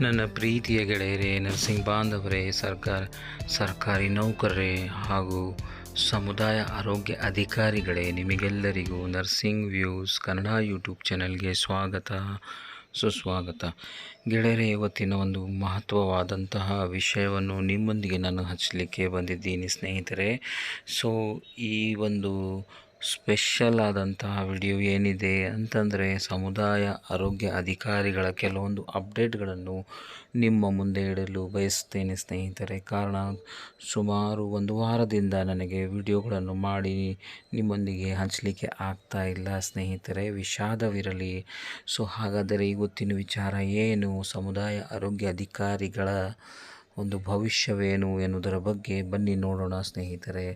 ನನ್ನ ಪ್ರೀತಿಯ ಗೆಳೆಯರೇ ನರ್ಸಿಂಗ್ ಬಾಂಧವರೇ ಸರ್ಕಾರ, ಸರ್ಕಾರಿ ನೌಕರರೇ ಹಾಗೂ ಸಮುದಾಯ ಆರೋಗ್ಯ ಅಧಿಕಾರಿಗಳೇ, ನಿಮಗೆಲ್ಲರಿಗೂ ನರ್ಸಿಂಗ್ ವ್ಯೂಸ್ ಕನ್ನಡ ಯೂಟ್ಯೂಬ್ ಚಾನಲ್ಗೆ ಸ್ವಾಗತ, ಸುಸ್ವಾಗತ. ಗೆಳೆಯರೇ, ಇವತ್ತಿನ ಒಂದು ಮಹತ್ವವಾದಂತಹ ವಿಷಯವನ್ನು ನಿಮ್ಮೊಂದಿಗೆ ನಾನು ಹಚ್ಚಲಿಕ್ಕೆ ಬಂದಿದ್ದೀನಿ ಸ್ನೇಹಿತರೆ. ಸೊ ಈ ಒಂದು ಸ್ಪೆಷಲ್ ಆದಂತಹ ವಿಡಿಯೋ ಏನಿದೆ ಅಂತಂದರೆ ಸಮುದಾಯ ಆರೋಗ್ಯ ಅಧಿಕಾರಿಗಳ ಕೆಲವೊಂದು ಅಪ್ಡೇಟ್ಗಳನ್ನು ನಿಮ್ಮ ಮುಂದೆ ಇಡಲು ಬಯಸ್ತೇನೆ ಸ್ನೇಹಿತರೆ. ಕಾರಣ, ಸುಮಾರು ಒಂದು ವಾರದಿಂದ ನನಗೆ ವಿಡಿಯೋಗಳನ್ನು ಮಾಡಿ ನಿಮ್ಮೊಂದಿಗೆ ಹಂಚಲಿಕ್ಕೆ ಆಗ್ತಾ ಇಲ್ಲ ಸ್ನೇಹಿತರೆ. ವಿಷಾದವಿರಲಿ. ಸೊ, ಹಾಗಾದರೆ ಇವತ್ತಿನ ವಿಚಾರ ಏನು? ಸಮುದಾಯ ಆರೋಗ್ಯ ಅಧಿಕಾರಿಗಳ ಒಂದು ಭವಿಷ್ಯವೇನು ಎನ್ನುವುದರ ಬಗ್ಗೆ ಬನ್ನಿ ನೋಡೋಣ ಸ್ನೇಹಿತರೆ.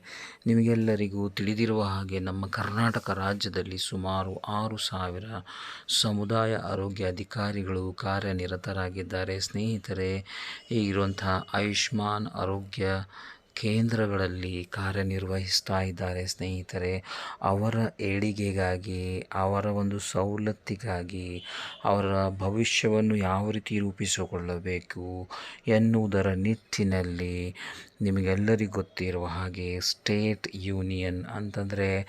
ನಿಮಗೆಲ್ಲರಿಗೂ ತಿಳಿದಿರುವ ಹಾಗೆ ನಮ್ಮ ಕರ್ನಾಟಕ ರಾಜ್ಯದಲ್ಲಿ ಸುಮಾರು ಆರು ಸಾವಿರ ಸಮುದಾಯ ಆರೋಗ್ಯ ಅಧಿಕಾರಿಗಳು ಕಾರ್ಯನಿರತರಾಗಿದ್ದಾರೆ. ಸ್ನೇಹಿತರೆ ಈಗಿರುವಂತಹ ಆಯುಷ್ಮಾನ್ ಆರೋಗ್ಯ ಕೇಂದ್ರಗಳಲ್ಲಿ ಕಾರ್ಯನಿರ್ವಹಿಸ್ತಾ ಇದ್ದಾರೆ ಸ್ನೇಹಿತರೆ. ಅವರ ಏಳಿಗೆಗಾಗಿ, ಅವರ ಒಂದು ಸವಲತ್ತಿಗಾಗಿ, ಅವರ ಭವಿಷ್ಯವನ್ನು ಯಾವ ರೀತಿ ರೂಪಿಸಿಕೊಳ್ಳಬೇಕು ಎನ್ನುವುದರ ನಿಟ್ಟಿನಲ್ಲಿ ನಿಮಗೆಲ್ಲರಿಗೂ ಗೊತ್ತಿರುವ ಹಾಗೆ ಸ್ಟೇಟ್ ಯೂನಿಯನ್ ಅಂತಂದರೆ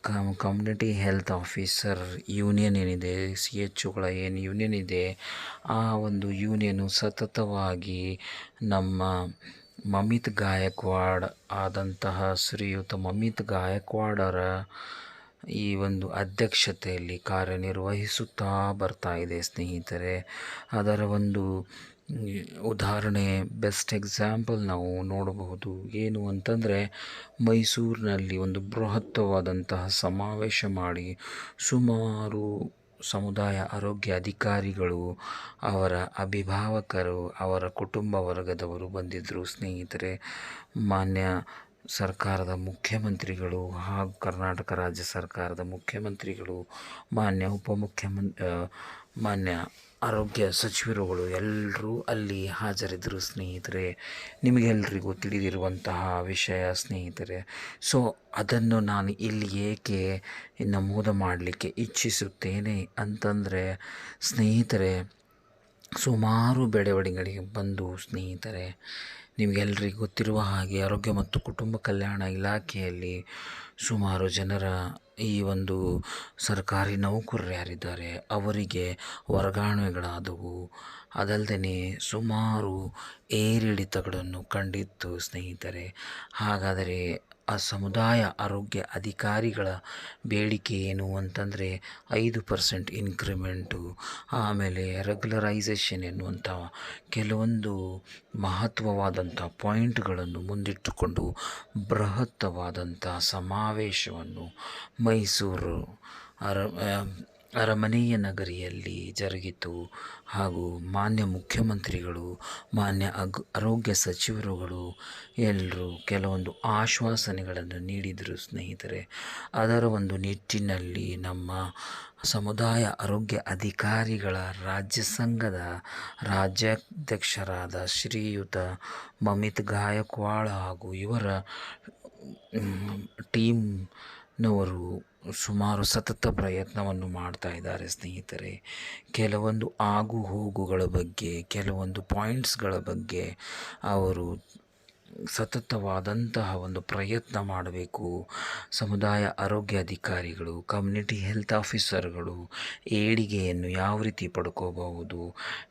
ಕಮ್ಯುನಿಟಿ ಹೆಲ್ತ್ ಆಫೀಸರ್ ಯೂನಿಯನ್ ಏನಿದೆ, ಸಿ ಎಚ್ ಒಗಳ ಏನು ಯೂನಿಯನ್ ಇದೆ, ಆ ಒಂದು ಯೂನಿಯನು ಸತತವಾಗಿ ನಮ್ಮ ಮಮಿತ್ ಗಾಯಕ್ವಾಡ್ ಆದಂತಹ ಶ್ರೀಯುತ ಮಮಿತ್ ಗಾಯಕ್ವಾಡರ ಈ ಒಂದು ಅಧ್ಯಕ್ಷತೆಯಲ್ಲಿ ಕಾರ್ಯನಿರ್ವಹಿಸುತ್ತಾ ಬರ್ತಾ ಇದೆ, ಸ್ನೇಹಿತರೆ. ಅದರ ಒಂದು ಉದಾಹರಣೆ ಬೆಸ್ಟ್ ಎಕ್ಸಾಂಪಲ್ ನಾವು ನೋಡಬಹುದು. ಏನು ಅಂತಂದರೆ, ಮೈಸೂರಿನಲ್ಲಿ ಒಂದು ಬೃಹತ್ತವಾದಂತಹ ಸಮಾವೇಶ ಮಾಡಿ ಸುಮಾರು ಸಮುದಾಯ ಆರೋಗ್ಯ ಅಧಿಕಾರಿಗಳು ಅವರ ಅಭಿಭಾವಕರು ಅವರ ಕುಟುಂಬ ವರ್ಗದವರು ಬಂದಿದ್ದರು ಸ್ನೇಹಿತರೆ ಮಾನ್ಯ ಸರ್ಕಾರದ ಮುಖ್ಯಮಂತ್ರಿಗಳು ಹಾಗೂ ಕರ್ನಾಟಕ ರಾಜ್ಯ ಸರ್ಕಾರದ ಮುಖ್ಯಮಂತ್ರಿಗಳು, ಮಾನ್ಯ ಉಪಮುಖ್ಯಮಂ ಮಾನ್ಯ ಆರೋಗ್ಯ ಸಚಿವರುಗಳು ಎಲ್ಲರೂ ಅಲ್ಲಿ ಹಾಜರಿದ್ದರು ಸ್ನೇಹಿತರೆ. ನಿಮಗೆಲ್ಲರಿಗೂ ತಿಳಿದಿರುವಂತಹ ವಿಷಯ ಸ್ನೇಹಿತರೆ. ಸೊ, ಅದನ್ನು ನಾನು ಇಲ್ಲಿ ಏಕೆ ನಮೂದು ಮಾಡಲಿಕ್ಕೆ ಇಚ್ಛಿಸುತ್ತೇನೆ ಅಂತಂದರೆ, ಸ್ನೇಹಿತರೆ, ಸುಮಾರು ಬೆಳವಣಿಗೆಗಳಿಗೆ ಬಂದು ಸ್ನೇಹಿತರೆ ನಿಮಗೆಲ್ಲರಿಗೂ ಗೊತ್ತಿರುವ ಹಾಗೆ ಆರೋಗ್ಯ ಮತ್ತು ಕುಟುಂಬ ಕಲ್ಯಾಣ ಇಲಾಖೆಯಲ್ಲಿ ಸುಮಾರು ಜನರ ಈ ಒಂದು ಸರ್ಕಾರಿ ನೌಕರರು ಯಾರಿದ್ದಾರೆ, ಅವರಿಗೆ ವರ್ಗಾವಣೆಗಳಾದವು. ಅದಲ್ಲದೆ ಸುಮಾರು ಏರಿಳಿತಗಳನ್ನು ಕಂಡಿತ್ತು ಸ್ನೇಹಿತರೆ. ಹಾಗಾದರೆ ಆ ಸಮುದಾಯ ಆರೋಗ್ಯ ಅಧಿಕಾರಿಗಳ ಬೇಡಿಕೆ ಏನು ಅಂತಂದರೆ ಐದು ಪರ್ಸೆಂಟ್ ಇನ್ಕ್ರಿಮೆಂಟು, ಆಮೇಲೆ ರೆಗ್ಯುಲರೈಸೇಷನ್ ಎನ್ನುವಂಥ ಕೆಲವೊಂದು ಮಹತ್ವವಾದಂಥ ಪಾಯಿಂಟ್ಗಳನ್ನು ಮುಂದಿಟ್ಟುಕೊಂಡು ಬೃಹತ್ತವಾದಂಥ ಸಮಾವೇಶವನ್ನು ಮೈಸೂರು ಅರ ಅರಮನೆಯ ನಗರಿಯಲ್ಲಿ ಜರುಗಿತು. ಹಾಗೂ ಮಾನ್ಯ ಮುಖ್ಯಮಂತ್ರಿಗಳು, ಮಾನ್ಯ ಅಗ್, ಆರೋಗ್ಯ ಸಚಿವರುಗಳು ಎಲ್ಲರೂ ಕೆಲವೊಂದು ಆಶ್ವಾಸನೆಗಳನ್ನು ನೀಡಿದರು ಸ್ನೇಹಿತರೆ. ಅದರ ಒಂದು ನಿಟ್ಟಿನಲ್ಲಿ ನಮ್ಮ ಸಮುದಾಯ ಆರೋಗ್ಯ ಅಧಿಕಾರಿಗಳ ರಾಜ್ಯ ಸಂಘದ ರಾಜ್ಯಾಧ್ಯಕ್ಷರಾದ ಶ್ರೀಯುತ ಮಮಿತ್ ಗಾಯಕ್ವಾಳ ಹಾಗೂ ಇವರ ಟೀಮ್ನವರು ಸುಮಾರು ಸತತ ಪ್ರಯತ್ನವನ್ನು ಮಾಡ್ತಾ ಇದ್ದಾರೆ ಸ್ನೇಹಿತರೆ. ಕೆಲವೊಂದು ಆಗು ಹೋಗುಗಳ ಬಗ್ಗೆ, ಕೆಲವೊಂದು ಪಾಯಿಂಟ್ಸ್ಗಳ ಬಗ್ಗೆ ಅವರು ಸತತವಾದಂತಹ ಒಂದು ಪ್ರಯತ್ನ ಮಾಡಬೇಕು. ಸಮುದಾಯ ಆರೋಗ್ಯ ಅಧಿಕಾರಿಗಳು ಕಮ್ಯುನಿಟಿ ಹೆಲ್ತ್ ಆಫೀಸರ್ಗಳು ಏಳಿಗೆಯನ್ನು ಯಾವ ರೀತಿ ಪಡ್ಕೋಬಹುದು,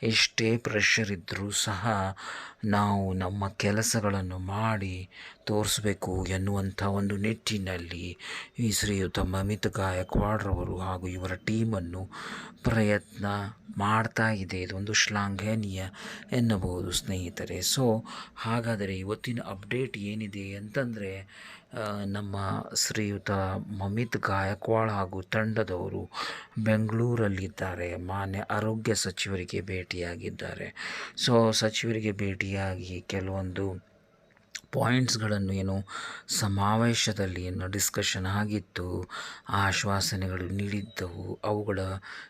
ಎಷ್ಟೇ ಪ್ರೆಷರ್ ಇದ್ದರೂ ಸಹ ನಾವು ನಮ್ಮ ಕೆಲಸಗಳನ್ನು ಮಾಡಿ ತೋರಿಸ್ಬೇಕು ಎನ್ನುವಂಥ ಒಂದು ನಿಟ್ಟಿನಲ್ಲಿ ಈ ಶ್ರೀಯುತ ಮಮಿತ್ ಗಾಯಕ್ವಾಡ್ರವರು ಹಾಗೂ ಇವರ ಟೀಮನ್ನು ಪ್ರಯತ್ನ ಮಾಡ್ತಾ ಇದೆ. ಇದೊಂದು ಶ್ಲಾಘನೀಯ ಎನ್ನಬಹುದು ಸ್ನೇಹಿತರೆ. ಸೊ ಹಾಗಾದರೆ ಇವತ್ತಿನ ಅಪ್ಡೇಟ್ ಏನಿದೆ ಅಂತಂದರೆ ನಮ್ಮ ಶ್ರೀಯುತ ಮಮಿತ್ ಗಾಯಕ್ವಾಡ್ ಹಾಗೂ ತಂಡದವರು ಬೆಂಗಳೂರಲ್ಲಿದ್ದಾರೆ. ಮಾನ್ಯ ಆರೋಗ್ಯ ಸಚಿವರಿಗೆ ಭೇಟಿಯಾಗಿದ್ದಾರೆ. ಸೊ ಸಚಿವರಿಗೆ ಭೇಟಿಯಾಗಿ ಕೆಲವೊಂದು ಪಾಯಿಂಟ್ಸ್ಗಳನ್ನು ಏನು ಸಮಾವೇಶದಲ್ಲಿ ಏನು ಡಿಸ್ಕಷನ್ ಆಗಿತ್ತು, ಆಶ್ವಾಸನೆಗಳು ನೀಡಿದ್ದವು, ಅವುಗಳ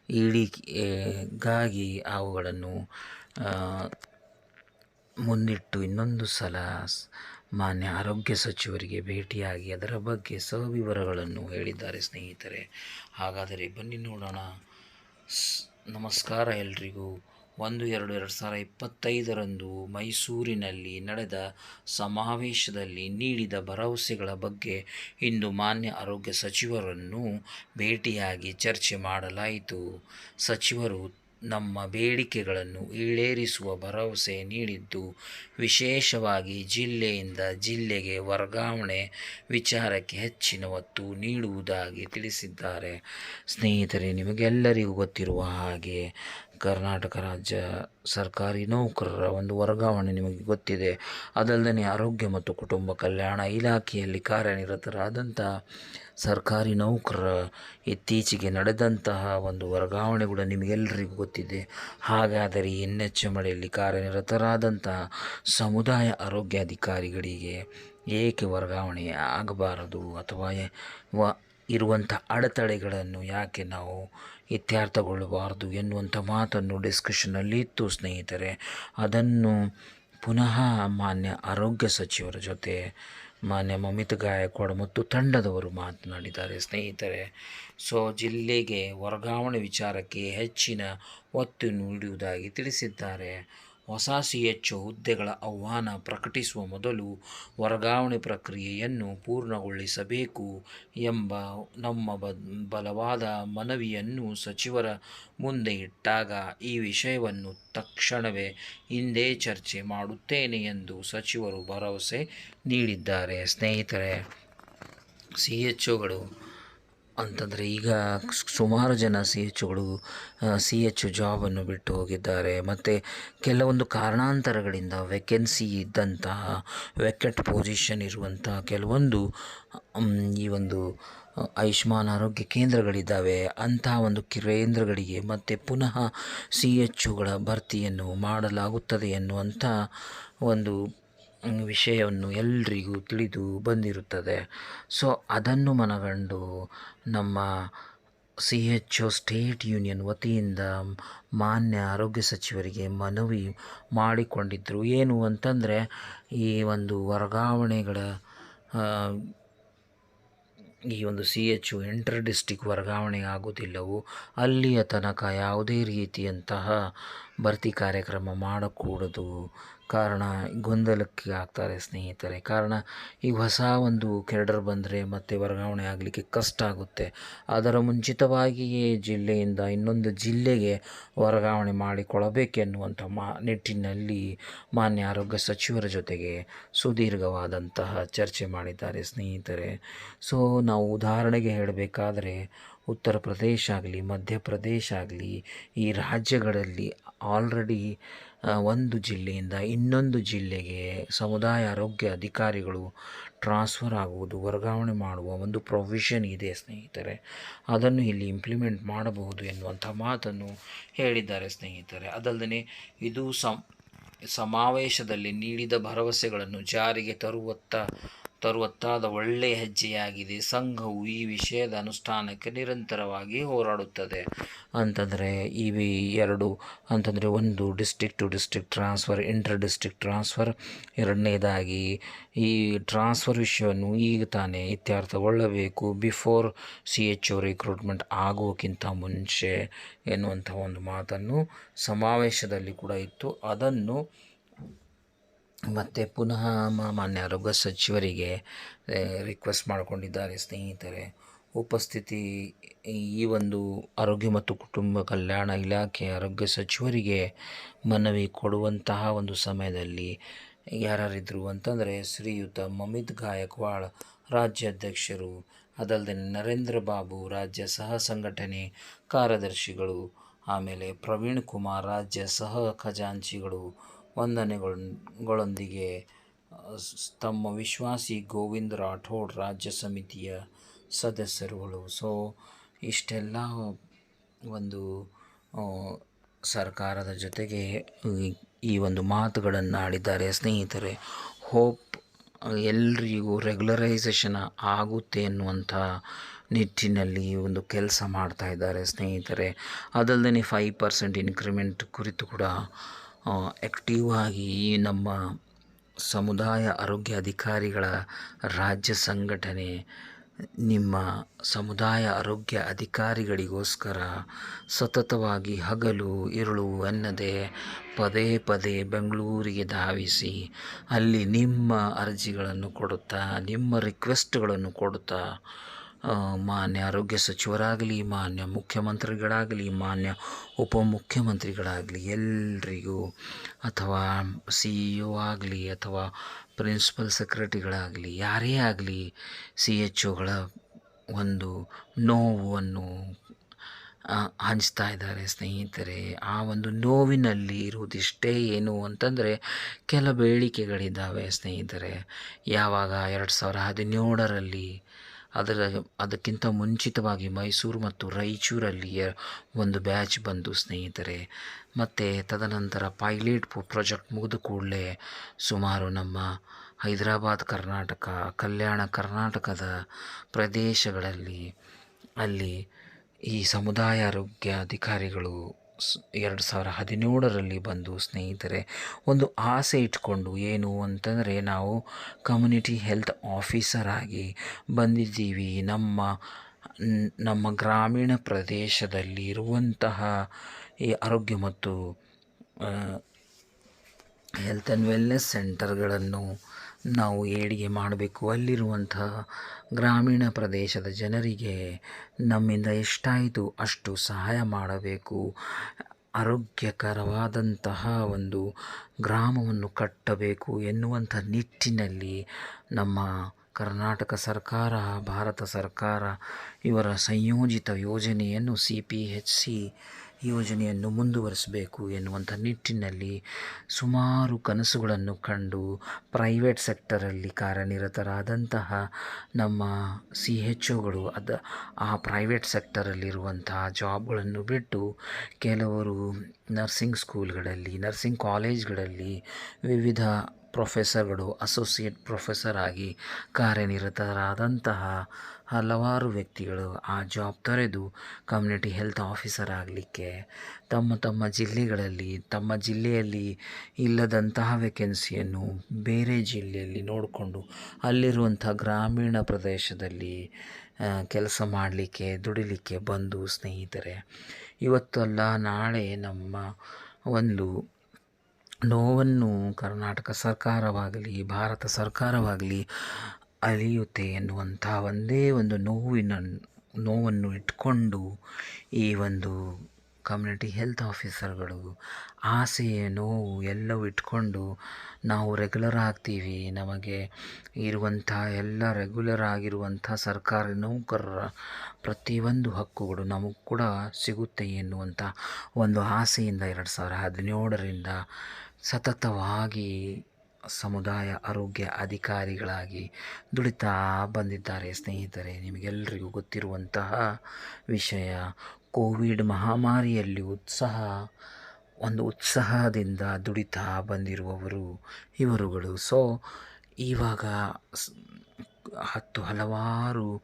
ಈಡಿಗಾಗಿ ಅವುಗಳನ್ನು ಮುನ್ನಿಟ್ಟು ಇನ್ನೊಂದು ಸಲ ಮಾನ್ಯ ಆರೋಗ್ಯ ಸಚಿವರಿಗೆ ಭೇಟಿಯಾಗಿ ಅದರ ಬಗ್ಗೆ ಸವಿವರಗಳನ್ನು ಹೇಳಿದ್ದಾರೆ ಸ್ನೇಹಿತರೆ. ಹಾಗಾದರೆ ಬನ್ನಿ ನೋಡೋಣ. ನಮಸ್ಕಾರ ಎಲ್ರಿಗೂ. ಒಂದು ಎರಡು ಎರಡು ಸಾವಿರ ಇಪ್ಪತ್ತೈದರಂದು ಮೈಸೂರಿನಲ್ಲಿ ನಡೆದ ಸಮಾವೇಶದಲ್ಲಿ ನೀಡಿದ ಭರವಸೆಗಳ ಬಗ್ಗೆ ಇಂದು ಮಾನ್ಯ ಆರೋಗ್ಯ ಸಚಿವರನ್ನು ಭೇಟಿಯಾಗಿ ಚರ್ಚೆ ಮಾಡಲಾಯಿತು. ಸಚಿವರು ನಮ್ಮ ಬೇಡಿಕೆಗಳನ್ನು ಈಡೇರಿಸುವ ಭರವಸೆ ನೀಡಿದ್ದು, ವಿಶೇಷವಾಗಿ ಜಿಲ್ಲೆಯಿಂದ ಜಿಲ್ಲೆಗೆ ವರ್ಗಾವಣೆ ವಿಚಾರಕ್ಕೆ ಹೆಚ್ಚಿನ ಒತ್ತು ನೀಡುವುದಾಗಿ ತಿಳಿಸಿದ್ದಾರೆ. ಸ್ನೇಹಿತರೆ, ನಿಮಗೆಲ್ಲರಿಗೂ ಗೊತ್ತಿರುವ ಹಾಗೆ ಕರ್ನಾಟಕ ರಾಜ್ಯ ಸರ್ಕಾರಿ ನೌಕರರ ಒಂದು ವರ್ಗಾವಣೆ ನಿಮಗೆ ಗೊತ್ತಿದೆ. ಅದಲ್ಲದೆ ಆರೋಗ್ಯ ಮತ್ತು ಕುಟುಂಬ ಕಲ್ಯಾಣ ಇಲಾಖೆಯಲ್ಲಿ ಕಾರ್ಯನಿರತರಾದಂಥ ಸರ್ಕಾರಿ ನೌಕರರ ಇತ್ತೀಚೆಗೆ ನಡೆದಂತಹ ಒಂದು ವರ್ಗಾವಣೆ ಕೂಡ ನಿಮಗೆಲ್ಲರಿಗೂ ಗೊತ್ತಿದೆ. ಹಾಗಾದರೆ ಎನ್ ಎಚ್ ಎಂ ಅಡಿಯಲ್ಲಿ ಕಾರ್ಯನಿರತರಾದಂತಹ ಸಮುದಾಯ ಆರೋಗ್ಯಾಧಿಕಾರಿಗಳಿಗೆ ಏಕೆ ವರ್ಗಾವಣೆ ಆಗಬಾರದು ಅಥವಾ ಇರುವಂಥ ಅಡೆತಡೆಗಳನ್ನು ಯಾಕೆ ನಾವು ಇತ್ಯರ್ಥಗೊಳ್ಳಬಾರದು ಎನ್ನುವಂಥ ಮಾತನ್ನು ಡಿಸ್ಕಷನಲ್ಲಿ ಇತ್ತು ಸ್ನೇಹಿತರೆ. ಅದನ್ನು ಪುನಃ ಮಾನ್ಯ ಆರೋಗ್ಯ ಸಚಿವರ ಜೊತೆ ಮಾನ್ಯ ಮಮಿತ್ ಗಾಯಕ್ವಾಡ್ ಮತ್ತು ತಂಡದವರು ಮಾತನಾಡಿದ್ದಾರೆ ಸ್ನೇಹಿತರೆ. ಸೊ, ಜಿಲ್ಲೆಗೆ ವರ್ಗಾವಣೆ ವಿಚಾರಕ್ಕೆ ಹೆಚ್ಚಿನ ಒತ್ತು ನೀಡುವುದಾಗಿ ತಿಳಿಸಿದ್ದಾರೆ. ಹೊಸ ಸಿ ಎಚ್ ಹುದ್ದೆಗಳ ಆಹ್ವಾನ ಪ್ರಕಟಿಸುವ ಮೊದಲು ವರ್ಗಾವಣೆ ಪ್ರಕ್ರಿಯೆಯನ್ನು ಪೂರ್ಣಗೊಳಿಸಬೇಕು ಎಂಬ ನಮ್ಮ ಬಲವಾದ ಮನವಿಯನ್ನು ಸಚಿವರ ಮುಂದೆ ಇಟ್ಟಾಗ ಈ ವಿಷಯವನ್ನು ತಕ್ಷಣವೇ ಹಿಂದೆ ಚರ್ಚೆ ಮಾಡುತ್ತೇನೆ ಎಂದು ಸಚಿವರು ಭರವಸೆ ನೀಡಿದ್ದಾರೆ. ಸ್ನೇಹಿತರೆ ಸಿ ಎಚ್ ಒಗಳು ಅಂತಂದರೆ ಈಗ ಸುಮಾರು ಜನ ಸಿ ಎಚ್ಗಳು ಸಿ ಎಚ್ ಜಾಬನ್ನು ಬಿಟ್ಟು ಹೋಗಿದ್ದಾರೆ. ಮತ್ತು ಕೆಲವೊಂದು ಕಾರಣಾಂತರಗಳಿಂದ ವೆಕೆನ್ಸಿ ಇದ್ದಂತಹ ವೆಕೆಟ್ ಪೊಸಿಷನ್ ಇರುವಂಥ ಕೆಲವೊಂದು ಈ ಒಂದು, ಆಯುಷ್ಮಾನ್ ಆರೋಗ್ಯ ಕೇಂದ್ರಗಳಿದ್ದಾವೆ. ಅಂತಹ ಒಂದು ಕೇಂದ್ರಗಳಿಗೆ ಮತ್ತೆ ಪುನಃ ಸಿ ಎಚ್ಗಳ ಭರ್ತಿಯನ್ನು ಮಾಡಲಾಗುತ್ತದೆ ಎನ್ನುವಂಥ ಒಂದು ವಿಷಯವನ್ನು ಎಲ್ರಿಗೂ ತಿಳಿದು ಬಂದಿರುತ್ತದೆ. ಸೊ, ಅದನ್ನು ಮನಗಂಡು ನಮ್ಮ C H O state union ವತಿಯಿಂದ ಮಾನ್ಯ ಆರೋಗ್ಯ ಸಚಿವರಿಗೆ ಮನವಿ ಮಾಡಿಕೊಂಡಿದ್ದರು ಏನು ಅಂತಂದರೆ, ಈ ಒಂದು ವರ್ಗಾವಣೆಗಳ ಈ ಒಂದು ಸಿ ಎಚ್ ಇಂಟರ್ ಡಿಸ್ಟಿಕ್ ವರ್ಗಾವಣೆ ಆಗುವುದಿಲ್ಲವೋ, ಅಲ್ಲಿಯ ತನಕ ಯಾವುದೇ ರೀತಿಯಂತಹ ಭರ್ತಿ ಕಾರ್ಯಕ್ರಮ ಮಾಡಕೂಡದು ಕಾರಣ ಗೊಂದಲಕ್ಕೆ ಆಗ್ತಾರೆ ಸ್ನೇಹಿತರೆ. ಕಾರಣ ಈ ಹೊಸ ಒಂದು ಕೆರಡರ್ ಬಂದರೆ ಮತ್ತೆ ವರ್ಗಾವಣೆ ಆಗಲಿಕ್ಕೆ ಕಷ್ಟ ಆಗುತ್ತೆ. ಅದರ ಮುಂಚಿತವಾಗಿಯೇ ಜಿಲ್ಲೆಯಿಂದ ಇನ್ನೊಂದು ಜಿಲ್ಲೆಗೆ ವರ್ಗಾವಣೆ ಮಾಡಿಕೊಳ್ಳಬೇಕೆನ್ನುವಂಥ ಮಾ, ನಿಟ್ಟಿನಲ್ಲಿ ಮಾನ್ಯ ಆರೋಗ್ಯ ಸಚಿವರ ಜೊತೆಗೆ ಸುದೀರ್ಘವಾದಂತಹ ಚರ್ಚೆ ಮಾಡಿದ್ದಾರೆ ಸ್ನೇಹಿತರೆ. ಸೊ, ನಾವು ಉದಾಹರಣೆಗೆ ಹೇಳಬೇಕಾದರೆ, ಉತ್ತರ ಪ್ರದೇಶ ಆಗಲಿ ಮಧ್ಯಪ್ರದೇಶ ಆಗಲಿ, ಈ ರಾಜ್ಯಗಳಲ್ಲಿ ಆಲ್ರೆಡಿ ಒಂದು ಜಿಲ್ಲೆಯಿಂದ ಇನ್ನೊಂದು ಜಿಲ್ಲೆಗೆ ಸಮುದಾಯ ಆರೋಗ್ಯ ಅಧಿಕಾರಿಗಳು ಟ್ರಾನ್ಸ್ಫರ್ ಆಗುವುದು, ವರ್ಗಾವಣೆ ಮಾಡುವ ಒಂದು ಪ್ರೊವಿಷನ್ ಇದೆ ಸ್ನೇಹಿತರೆ. ಅದನ್ನು ಇಲ್ಲಿ ಇಂಪ್ಲಿಮೆಂಟ್ ಮಾಡಬಹುದು ಎನ್ನುವಂಥ ಮಾತನ್ನು ಹೇಳಿದ್ದಾರೆ ಸ್ನೇಹಿತರೆ. ಅದಲ್ಲದೆ ಇದು ಸಮಾವೇಶದಲ್ಲಿ ನೀಡಿದ ಭರವಸೆಗಳನ್ನು ಜಾರಿಗೆ ತರುವತ್ತ ತರುವತ್ತಾದ ಒಳ್ಳೆಯ ಹೆಜ್ಜೆಯಾಗಿದೆ. ಸಂಘವು ಈ ವಿಷಯದ ಅನುಷ್ಠಾನಕ್ಕೆ ನಿರಂತರವಾಗಿ ಹೋರಾಡುತ್ತದೆ. ಅಂತಂದರೆ ಈ ಎರಡು, ಅಂತಂದರೆ ಒಂದು district to district transfer, inter district transfer. ಎರಡನೇದಾಗಿ ಈ ಟ್ರಾನ್ಸ್ಫರ್ ವಿಷಯವನ್ನು ಈಗ ತಾನೇ ಇತ್ಯರ್ಥಗೊಳ್ಳಬೇಕು before C H O recruitment ಆಗೋಕ್ಕಿಂತ ಮುಂಚೆ ಎನ್ನುವಂಥ ಒಂದು ಮಾತನ್ನು ಸಮಾವೇಶದಲ್ಲಿ ಕೂಡ ಇತ್ತು. ಅದನ್ನು ಮತ್ತು ಪುನಃ ಮಾನ್ಯ ಆರೋಗ್ಯ ಸಚಿವರಿಗೆ ರಿಕ್ವೆಸ್ಟ್ ಮಾಡಿಕೊಂಡಿದ್ದಾರೆ ಸ್ನೇಹಿತರೆ. ಉಪಸ್ಥಿತಿ ಈ ಒಂದು ಆರೋಗ್ಯ ಮತ್ತು ಕುಟುಂಬ ಕಲ್ಯಾಣ ಇಲಾಖೆ ಆರೋಗ್ಯ ಸಚಿವರಿಗೆ ಮನವಿ ಕೊಡುವಂತಹ ಒಂದು ಸಮಯದಲ್ಲಿ ಯಾರಿದ್ರು ಅಂತಂದರೆ ಶ್ರೀಯುತ ಮಮಿತ್ ಗಾಯಕ್ವಾಳ್, ರಾಜ್ಯಾಧ್ಯಕ್ಷರು ಅದಲ್ಲದೆ ನರೇಂದ್ರ ಬಾಬು, ರಾಜ್ಯ ಸಹ ಸಂಘಟನೆ ಕಾರ್ಯದರ್ಶಿಗಳು, ಆಮೇಲೆ ಪ್ರವೀಣ್ ಕುಮಾರ್, ರಾಜ್ಯ ಸಹ ಖಜಾಂಚಿಗಳು ವಂದನೆಗಳೊಂದಿಗೆ ತಮ್ಮ ವಿಶ್ವಾಸಿ ಗೋವಿಂದ ರಾಠೋಡ್ ರಾಜ್ಯ ಸಮಿತಿಯ ಸದಸ್ಯರುಗಳು. ಸೊ, ಇಷ್ಟೆಲ್ಲ ಒಂದು ಸರ್ಕಾರದ ಜೊತೆಗೆ ಈ- ಒಂದು ಮಾತುಗಳನ್ನು ಆಡಿದ್ದಾರೆ ಸ್ನೇಹಿತರೆ, ಹೋಪ್ ಎಲ್ರಿಗೂ ರೆಗ್ಯುಲರೈಸೇಷನ್ ಆಗುತ್ತೆ ಅನ್ನುವಂಥ ನಿಟ್ಟಿನಲ್ಲಿ ಒಂದು ಕೆಲಸ ಮಾಡ್ತಾ ಇದ್ದಾರೆ ಸ್ನೇಹಿತರೆ. ಅದಲ್ಲದೆ ಫೈವ್ ಪರ್ಸೆಂಟ್ ಇನ್ಕ್ರಿಮೆಂಟ್ ಕುರಿತು ಕೂಡ ಆ್ಯಕ್ಟಿವ್ ಆಗಿ ನಮ್ಮ ಸಮುದಾಯ ಆರೋಗ್ಯ ಅಧಿಕಾರಿಗಳ ರಾಜ್ಯ ಸಂಘಟನೆ, ನಿಮ್ಮ ಸಮುದಾಯ ಆರೋಗ್ಯ ಅಧಿಕಾರಿಗಳಿಗೋಸ್ಕರ ಸತತವಾಗಿ ಹಗಲು, ಇರುಳು ಎನ್ನದೆ ಪದೇ ಪದೇ ಬೆಂಗಳೂರಿಗೆ ಧಾವಿಸಿ, ಅಲ್ಲಿ ನಿಮ್ಮ ಅರ್ಜಿಗಳನ್ನು ಕೊಡುತ್ತಾ, ನಿಮ್ಮ ರಿಕ್ವೆಸ್ಟ್ಗಳನ್ನು ಕೊಡುತ್ತಾ ಮಾನ್ಯ ಆರೋಗ್ಯ ಸಚಿವರಾಗಲಿ, ಮಾನ್ಯ ಮುಖ್ಯಮಂತ್ರಿಗಳಾಗಲಿ, ಮಾನ್ಯ ಉಪಮುಖ್ಯಮಂತ್ರಿಗಳಾಗಲಿ, ಎಲ್ರಿಗೂ ಅಥವಾ ಸಿ ಇ ಒ ಆಗಲಿ ಅಥವಾ ಪ್ರಿನ್ಸಿಪಲ್ ಸೆಕ್ರೆಟರಿಗಳಾಗಲಿ, ಯಾರೇ ಆಗಲಿ ಸಿ ಎಚ್ ಒಗಳ ಒಂದು ನೋವನ್ನು ಹಂಚ್ತಾ ಇದ್ದಾರೆ ಸ್ನೇಹಿತರೆ. ಆ ಒಂದು ನೋವಿನಲ್ಲಿ ಇರುವುದಿಷ್ಟೇ ಏನು ಅಂತಂದರೆ ಕೆಲ ಬೇಡಿಕೆಗಳಿದ್ದಾವೆ ಸ್ನೇಹಿತರೆ. ಯಾವಾಗ ಎರಡು ಸಾವಿರ ಹದಿನೇಳರಲ್ಲಿ ಅದರ ಅದಕ್ಕಿಂತ ಮುಂಚಿತವಾಗಿ ಮೈಸೂರು ಮತ್ತು ರಾಯಚೂರಲ್ಲಿಯ ಒಂದು ಬ್ಯಾಚ್ ಬಂದು ಸ್ನೇಹಿತರೆ. ಮತ್ತು ತದನಂತರ ಪೈಲಟ್ ಪ್ರಾಜೆಕ್ಟ್ ಮುಗಿದ ಕೂಡಲೇ ಸುಮಾರು ನಮ್ಮ ಹೈದರಾಬಾದ್ ಕರ್ನಾಟಕ, ಕಲ್ಯಾಣ ಕರ್ನಾಟಕದ ಪ್ರದೇಶಗಳಲ್ಲಿ ಅಲ್ಲಿ ಈ ಸಮುದಾಯ ಆರೋಗ್ಯ ಅಧಿಕಾರಿಗಳು ಎರಡು ಸಾವಿರ ಹದಿನೇಳರಲ್ಲಿ ಬಂದು ಸ್ನೇಹಿತರೆ, ಒಂದು ಆಸೆ ಇಟ್ಕೊಂಡು ಏನು ಅಂತಂದರೆ ನಾವು ಕಮ್ಯುನಿಟಿ ಹೆಲ್ತ್ ಆಫೀಸರ್ ಆಗಿ ಬಂದಿದ್ದೀವಿ. ನಮ್ಮ ನಮ್ಮ ಗ್ರಾಮೀಣ ಪ್ರದೇಶದಲ್ಲಿ ಇರುವಂತಹ ಈ ಆರೋಗ್ಯ ಮತ್ತು ಹೆಲ್ತ್ ಆ್ಯಂಡ್ ವೆಲ್ನೆಸ್ ಸೆಂಟರ್ಗಳನ್ನು ನಾವು ಏಳಿಗೆ ಮಾಡಬೇಕು. ಅಲ್ಲಿರುವಂತಹ ಗ್ರಾಮೀಣ ಪ್ರದೇಶದ ಜನರಿಗೆ ನಮ್ಮಿಂದ ಎಷ್ಟಾಯಿತು ಅಷ್ಟು ಸಹಾಯ ಮಾಡಬೇಕು. ಆರೋಗ್ಯಕರವಾದಂತಹ ಒಂದು ಗ್ರಾಮವನ್ನು ಕಟ್ಟಬೇಕು ಎನ್ನುವಂಥ ನಿಟ್ಟಿನಲ್ಲಿ ನಮ್ಮ ಕರ್ನಾಟಕ ಸರ್ಕಾರ, ಭಾರತ ಸರ್ಕಾರ ಇವರ ಸಂಯೋಜಿತ ಯೋಜನೆಯನ್ನು ಸಿ ಪಿ ಎಚ್ ಸಿ ಯೋಜನೆಯನ್ನು ಮುಂದುವರಿಸಬೇಕು ಎನ್ನುವಂಥ ನಿಟ್ಟಿನಲ್ಲಿ ಸುಮಾರು ಕನಸುಗಳನ್ನು ಕಂಡು ಪ್ರೈವೇಟ್ ಸೆಕ್ಟರಲ್ಲಿ ಕಾರ್ಯನಿರತರಾದಂತಹ ನಮ್ಮ ಸಿ ಎಚ್ ಒಗಳು ಅದ ಆ ಪ್ರೈವೇಟ್ ಸೆಕ್ಟರಲ್ಲಿರುವಂತಹ ಜಾಬ್ಗಳನ್ನು ಬಿಟ್ಟು ಕೆಲವರು ನರ್ಸಿಂಗ್ ಸ್ಕೂಲ್ಗಳಲ್ಲಿ, ನರ್ಸಿಂಗ್ ಕಾಲೇಜ್ಗಳಲ್ಲಿ ವಿವಿಧ ಪ್ರೊಫೆಸರ್ಗಳು, ಅಸೋಸಿಯೇಟ್ ಪ್ರೊಫೆಸರ್ ಆಗಿ ಕಾರ್ಯನಿರತರಾದಂತಹ ಹಲವಾರು ವ್ಯಕ್ತಿಗಳು ಆ ಜಾಬ್ ತೊರೆದು ಕಮ್ಯುನಿಟಿ ಹೆಲ್ತ್ ಆಫೀಸರ್ ಆಗಲಿಕ್ಕೆ ತಮ್ಮ ತಮ್ಮ ಜಿಲ್ಲೆಗಳಲ್ಲಿ, ತಮ್ಮ ಜಿಲ್ಲೆಯಲ್ಲಿ ಇಲ್ಲದಂತಹ ವೇಕೆನ್ಸಿಯನ್ನು ಬೇರೆ ಜಿಲ್ಲೆಯಲ್ಲಿ ನೋಡಿಕೊಂಡು ಅಲ್ಲಿರುವಂಥ ಗ್ರಾಮೀಣ ಪ್ರದೇಶದಲ್ಲಿ ಕೆಲಸ ಮಾಡಲಿಕ್ಕೆ, ದುಡಿಲಿಕ್ಕೆ ಬಂದು ಸ್ನೇಹಿತರೆ, ಇವತ್ತಲ್ಲ ನಾಳೆ ನಮ್ಮ ಒಂದು ನೋವನ್ನು ಕರ್ನಾಟಕ ಸರ್ಕಾರವಾಗಲಿ, ಭಾರತ ಸರ್ಕಾರವಾಗಲಿ ಅಲಿಯುತ್ತೆ ಎನ್ನುವಂಥ ಒಂದೇ ಒಂದು ನೋವಿನ ನೋವನ್ನು ಇಟ್ಕೊಂಡು ಈ ಒಂದು ಕಮ್ಯುನಿಟಿ ಹೆಲ್ತ್ ಆಫೀಸರ್ಗಳು ಆಸೆ ನೋವು ಎಲ್ಲವೂ ಇಟ್ಕೊಂಡು ನಾವು ರೆಗ್ಯುಲರ್ ಆಗ್ತೀವಿ. ನಮಗೆ ಇರುವಂಥ ಎಲ್ಲ ರೆಗ್ಯುಲರ್ ಆಗಿರುವಂಥ ಸರ್ಕಾರಿ ನೌಕರರ ಪ್ರತಿಯೊಂದು ಹಕ್ಕುಗಳು ನಮಗೆ ಕೂಡ ಸಿಗುತ್ತೆ ಎನ್ನುವಂಥ ಒಂದು ಆಸೆಯಿಂದ ಎರಡು ಸಾವಿರ ಹದಿನೇಳರಿಂದ ಸತತವಾಗಿ ಸಮುದಾಯ ಆರೋಗ್ಯ ಅಧಿಕಾರಿಗಳಾಗಿ ದುಡಿತಾ ಬಂದಿದ್ದಾರೆ ಸ್ನೇಹಿತರೆ ನಿಮಗೆಲ್ಲರಿಗೂ ಗೊತ್ತಿರುವಂತಹ ವಿಷಯ, ಕೋವಿಡ್ ಮಹಾಮಾರಿಯಲ್ಲಿ ಉತ್ಸಾಹ, ಒಂದು ಉತ್ಸಾಹದಿಂದ ದುಡಿತಾ ಬಂದಿರುವವರು ಇವರುಗಳು. ಸೊ ಇವಾಗ ಹತ್ತು ಹಲವಾರು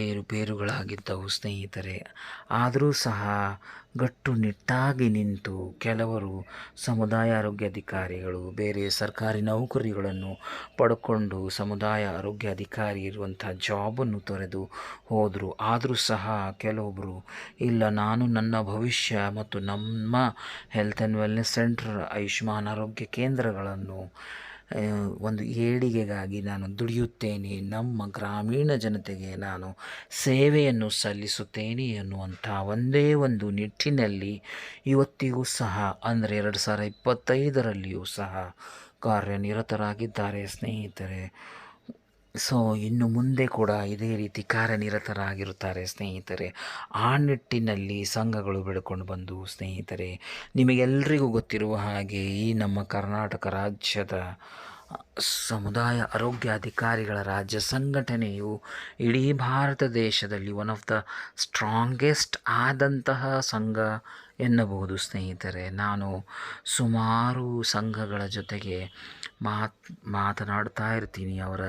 ಏರುಪೇರುಗಳಾಗಿದ್ದವು ಸ್ನೇಹಿತರೆ. ಆದರೂ ಸಹ ಗಟ್ಟುನಿಟ್ಟಾಗಿ ನಿಂತು ಕೆಲವರು ಸಮುದಾಯ ಆರೋಗ್ಯ ಅಧಿಕಾರಿಗಳು, ಬೇರೆ ಸರ್ಕಾರಿ ನೌಕರಿಗಳನ್ನು ಪಡ್ಕೊಂಡು ಸಮುದಾಯ ಆರೋಗ್ಯ ಅಧಿಕಾರಿ ಇರುವಂಥ ಜಾಬನ್ನು ತೊರೆದು ಹೋದರು. ಆದರೂ ಸಹ ಕೆಲವೊಬ್ಬರು ಇಲ್ಲ, ನಾನು ನನ್ನ ಭವಿಷ್ಯ ಮತ್ತು ನಮ್ಮ health and wellness centre Ayushman Arogya ಕೇಂದ್ರಗಳನ್ನು ಒಂದು ಏಳಿಗೆಗಾಗಿ ನಾನು ದುಡಿಯುತ್ತೇನೆ. ನಮ್ಮ ಗ್ರಾಮೀಣ ಜನತೆಗೆ ನಾನು ಸೇವೆಯನ್ನು ಸಲ್ಲಿಸುತ್ತೇನೆ ಎನ್ನುವಂಥ ಒಂದೇ ಒಂದು ನಿಟ್ಟಿನಲ್ಲಿ ಇವತ್ತಿಗೂ ಸಹ, ಅಂದರೆ ಎರಡು ಸಾವಿರ ಇಪ್ಪತ್ತೈದರಲ್ಲಿಯೂ ಸಹ ಕಾರ್ಯನಿರತರಾಗಿದ್ದಾರೆ. ಸ್ನೇಹಿತರೆ ಸೊ, ಇನ್ನು ಮುಂದೆ ಕೂಡ ಇದೇ ರೀತಿ ಕಾರ್ಯನಿರತರಾಗಿರುತ್ತಾರೆ ಸ್ನೇಹಿತರೆ. ಆ ನಿಟ್ಟಿನಲ್ಲಿ ಸಂಘಗಳು ಬೆಳ್ಕೊಂಡು ಬಂದು ಸ್ನೇಹಿತರೆ ನಿಮಗೆಲ್ಲರಿಗೂ ಗೊತ್ತಿರುವ ಹಾಗೆ ಈ ನಮ್ಮ ಕರ್ನಾಟಕ ರಾಜ್ಯದ ಸಮುದಾಯ ಆರೋಗ್ಯ ಅಧಿಕಾರಿಗಳ ರಾಜ್ಯ ಸಂಘಟನೆಯು ಇಡೀ ಭಾರತ ದೇಶದಲ್ಲಿ ಒನ್ ಆಫ್ ದ ಸ್ಟ್ರಾಂಗೆಸ್ಟ್ ಆದಂತಹ ಸಂಘ ಎನ್ನಬಹುದು ಸ್ನೇಹಿತರೆ. ನಾನು ಸುಮಾರು ಸಂಘಗಳ ಜೊತೆಗೆ ಮಾತ್, ಮಾತನಾಡ್ತಾ ಇರ್ತೀನಿ. ಅವರ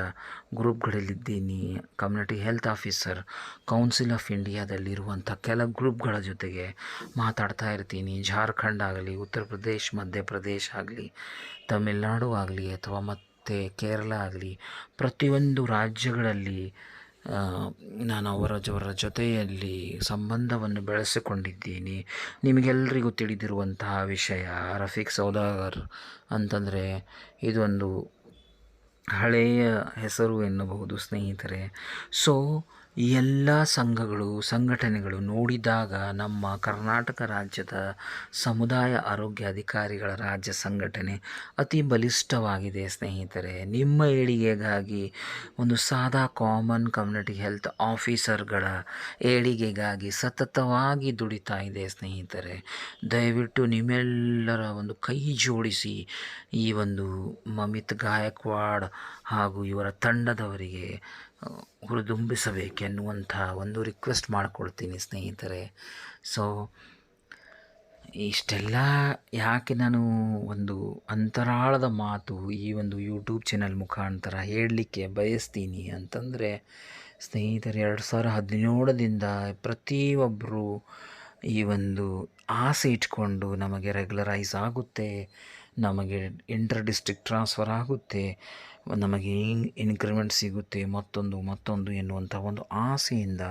ಗ್ರೂಪ್ಗಳಲ್ಲಿದ್ದೀನಿ. Community health officer, council of ಇಂಡಿಯಾದಲ್ಲಿರುವಂಥ ಕೆಲ ಗ್ರೂಪ್ಗಳ ಜೊತೆಗೆ ಮಾತಾಡ್ತಾ ಇರ್ತೀನಿ. ಜಾರ್ಖಂಡ್ ಆಗಲಿ, ಉತ್ತರ ಪ್ರದೇಶ್ ಮಧ್ಯಪ್ರದೇಶ್ ಆಗಲಿ, ತಮಿಳುನಾಡು ಆಗಲಿ ಅಥವಾ ಮತ್ತು ಕೇರಳ ಆಗಲಿ, ಪ್ರತಿಯೊಂದು ರಾಜ್ಯಗಳಲ್ಲಿ ನಾನು ಅವರ ಜವರ ಜೊತೆಯಲ್ಲಿ ಸಂಬಂಧವನ್ನು ಬೆಳೆಸಿಕೊಂಡಿದ್ದೀನಿ. ನಿಮಗೆಲ್ಲರಿಗೂ ತಿಳಿದಿರುವಂತಹ ವಿಷಯ, ರಫೀಕ್ ಸೌದಾಗರ್ ಅಂತಂದರೆ ಇದೊಂದು ಹಳೆಯ ಹೆಸರು ಎನ್ನಬಹುದು ಸ್ನೇಹಿತರೆ. ಸೊ ಈ ಎಲ್ಲ ಸಂಘಗಳು, ಸಂಘಟನೆಗಳು ನೋಡಿದಾಗ ನಮ್ಮ ಕರ್ನಾಟಕ ರಾಜ್ಯದ ಸಮುದಾಯ ಆರೋಗ್ಯ ಅಧಿಕಾರಿಗಳ ರಾಜ್ಯ ಸಂಘಟನೆ ಅತಿ ಬಲಿಷ್ಠವಾಗಿದೆ, ಸ್ನೇಹಿತರೆ. ನಿಮ್ಮ ಏಳಿಗೆಗಾಗಿ, ಒಂದು ಸಾದಾ ಕಾಮನ್ ಕಮ್ಯುನಿಟಿ ಹೆಲ್ತ್ ಆಫೀಸರ್ಗಳ ಏಳಿಗೆಗಾಗಿ ಸತತವಾಗಿ ದುಡಿತಾ ಇದೆ, ಸ್ನೇಹಿತರೆ. ದಯವಿಟ್ಟು ನಿಮ್ಮೆಲ್ಲರ ಒಂದು ಕೈ ಜೋಡಿಸಿ ಈ ಒಂದು ಮಮಿತ್ ಗಾಯಕ್ವಾಡ್ ಹಾಗೂ ಇವರ ತಂಡದವರಿಗೆ ಹುರಿದುಂಬಿಸಬೇಕೆನ್ನುವಂಥ ಒಂದು ರಿಕ್ವೆಸ್ಟ್ ಮಾಡಿಕೊಳ್ತೀನಿ ಸ್ನೇಹಿತರೆ. ಸೊ ಇಷ್ಟೆಲ್ಲ ಯಾಕೆ ನಾನು ಒಂದು ಅಂತರಾಳದ ಮಾತು ಈ ಒಂದು ಯೂಟ್ಯೂಬ್ ಚಾನಲ್ ಮುಖಾಂತರ ಹೇಳಲಿಕ್ಕೆ ಬಯಸ್ತೀನಿ ಅಂತಂದರೆ, ಸ್ನೇಹಿತರೆ, ಎರಡು ಸಾವಿರ ಹದಿನೇಳರಿಂದ ಪ್ರತಿಯೊಬ್ಬರು ಈ ಒಂದು ಆಸೆ ಇಟ್ಕೊಂಡು ನಮಗೆ ರೆಗ್ಯುಲರೈಸ್ ಆಗುತ್ತೆ, ನಮಗೆ ಇಂಟರ್ ಡಿಸ್ಟ್ರಿಕ್ಟ್ ಟ್ರಾನ್ಸ್ಫರ್ ಆಗುತ್ತೆ ನಮಗೆ ಇನ್ಕ್ರಿಮೆಂಟ್ ಸಿಗುತ್ತೆ ಮತ್ತೊಂದು ಮತ್ತೊಂದು ಎನ್ನುವಂಥ ಒಂದು ಆಸೆಯಿಂದ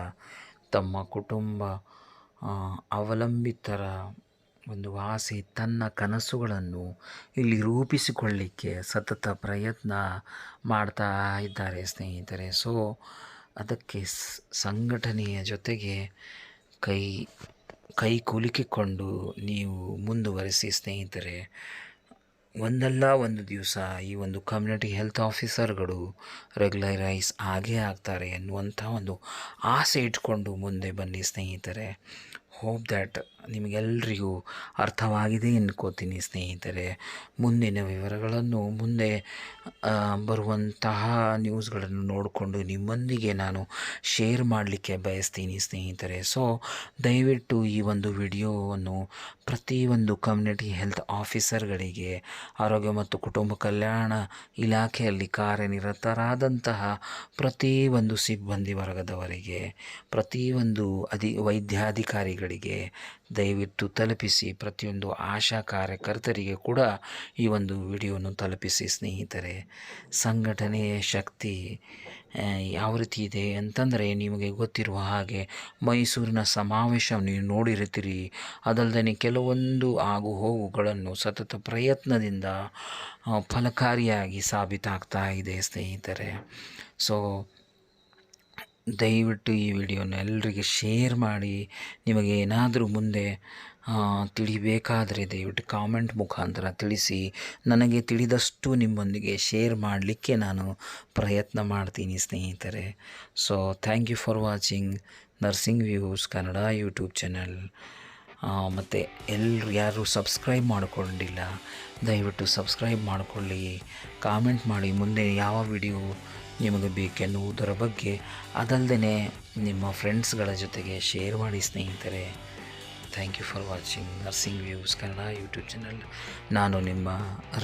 ತಮ್ಮ ಕುಟುಂಬ ಅವಲಂಬಿತರ ಒಂದು ಆಸೆ, ತನ್ನ ಕನಸುಗಳನ್ನು ಇಲ್ಲಿ ರೂಪಿಸಿಕೊಳ್ಳಿಕ್ಕೆ ಸತತ ಪ್ರಯತ್ನ ಮಾಡ್ತಾ ಇದ್ದಾರೆ ಸ್ನೇಹಿತರೆ. ಸೊ ಅದಕ್ಕೆ ಸಂಘಟನೆಯ ಜೊತೆಗೆ ಕೈ ಕೈ ಕುಲುಕಿಕೊಂಡು ನೀವು ಮುಂದುವರಿಸಿ ಸ್ನೇಹಿತರೆ. ಒಂದಲ್ಲ ಒಂದು ದಿವಸ ಈ ಒಂದು ಕಮ್ಯುನಿಟಿ ಹೆಲ್ತ್ ಆಫೀಸರ್ಗಳು ರೆಗ್ಯುಲರೈಸ್ ಆಗೇ ಆಗ್ತಾರೆ ಎನ್ನುವಂಥ ಒಂದು ಆಸೆ ಇಟ್ಕೊಂಡು ಮುಂದೆ ಬನ್ನಿ ಸ್ನೇಹಿತರೆ. ಹೋಪ್ ದ್ಯಾಟ್ ನಿಮಗೆಲ್ರಿಗೂ ಅರ್ಥವಾಗಿದೆ ಎನ್ಕೋತೀನಿ ಸ್ನೇಹಿತರೆ. ಮುಂದಿನ ವಿವರಗಳನ್ನು ಮುಂದೆ ಬರುವಂತಹ ನ್ಯೂಸ್ಗಳನ್ನು ನೋಡಿಕೊಂಡು ನಿಮ್ಮೊಂದಿಗೆ ನಾನು ಶೇರ್ ಮಾಡಲಿಕ್ಕೆ ಬಯಸ್ತೀನಿ ಸ್ನೇಹಿತರೆ. ಸೊ ದಯವಿಟ್ಟು ಈ ಒಂದು ವಿಡಿಯೋವನ್ನು ಪ್ರತಿಯೊಂದು ಕಮ್ಯುನಿಟಿ ಹೆಲ್ತ್ ಆಫೀಸರ್ಗಳಿಗೆ ಆರೋಗ್ಯ ಮತ್ತು ಕುಟುಂಬ ಕಲ್ಯಾಣ ಇಲಾಖೆಯಲ್ಲಿ ಕಾರ್ಯನಿರತರಾದಂತಹ ಪ್ರತಿಯೊಂದು ಸಿಬ್ಬಂದಿ ವರ್ಗದವರಿಗೆ, ಪ್ರತಿಯೊಂದು ಅಧಿ ವೈದ್ಯಾಧಿಕಾರಿಗಳಿಗೆ ದಯವಿಟ್ಟು ತಲುಪಿಸಿ. ಪ್ರತಿಯೊಂದು ಆಶಾ ಕಾರ್ಯಕರ್ತರಿಗೆ ಕೂಡ ಈ ಒಂದು ವಿಡಿಯೋವನ್ನು ತಲುಪಿಸಿ. ಸ್ನೇಹಿತರೆ, ಸಂಘಟನೆಯ ಶಕ್ತಿ ಯಾವ ರೀತಿ ಇದೆ ಅಂತಂದರೆ ನಿಮಗೆ ಗೊತ್ತಿರುವ ಹಾಗೆ ಮೈಸೂರಿನ ಸಮಾವೇಶವನ್ನು ನೀವು ನೋಡಿರುತ್ತೀರಿ. ಅದಲ್ಲದೆ ಕೆಲವೊಂದು ಆಗು ಹೋಗುಗಳನ್ನು ಸತತ ಪ್ರಯತ್ನದಿಂದ ಫಲಕಾರಿಯಾಗಿ ಸಾಬೀತಾಗ್ತಾ ಇದೆ ಸ್ನೇಹಿತರೆ. ಸೊ ದಯವಿಟ್ಟು ಈ ವಿಡಿಯೋನ ಎಲ್ಲರಿಗೆ ಶೇರ್ ಮಾಡಿ, ನಿಮಗೆ ಏನಾದರೂ ಮುಂದೆ ತಿಳಿಬೇಕಾದರೆ ದಯವಿಟ್ಟು ಕಾಮೆಂಟ್ ಮುಖಾಂತರ ತಿಳಿಸಿ. ನನಗೆ ತಿಳಿದಷ್ಟು ನಿಮ್ಮೊಂದಿಗೆ ಶೇರ್ ಮಾಡಲಿಕ್ಕೆ ನಾನು ಪ್ರಯತ್ನ ಮಾಡ್ತೀನಿ, ಸ್ನೇಹಿತರೆ. So thank you for watching nursing views Kannada YouTube channel ಮತ್ತು ಎಲ್ಲರೂ ಯಾರು ಸಬ್ಸ್ಕ್ರೈಬ್ ಮಾಡಿಕೊಂಡಿಲ್ಲ, ದಯವಿಟ್ಟು ಸಬ್ಸ್ಕ್ರೈಬ್ ಮಾಡಿಕೊಳ್ಳಿ. ಕಾಮೆಂಟ್ ಮಾಡಿ, ಮುಂದೆ ಯಾವ ವಿಡಿಯೋ ನಿಮಗೆ ಬೇಕೆನ್ನುವುದರ ಬಗ್ಗೆ ಅದಲ್ಲದೆ ನಿಮ್ಮ ಫ್ರೆಂಡ್ಸ್ಗಳ ಜೊತೆಗೆ ಶೇರ್ ಮಾಡಿ ಸ್ನೇಹಿತರೆ. Thank you for watching nursing views Kannada YouTube channel ನಾನು ನಿಮ್ಮ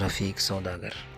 ರಫೀಕ್ ಸೌದಾಗರ್.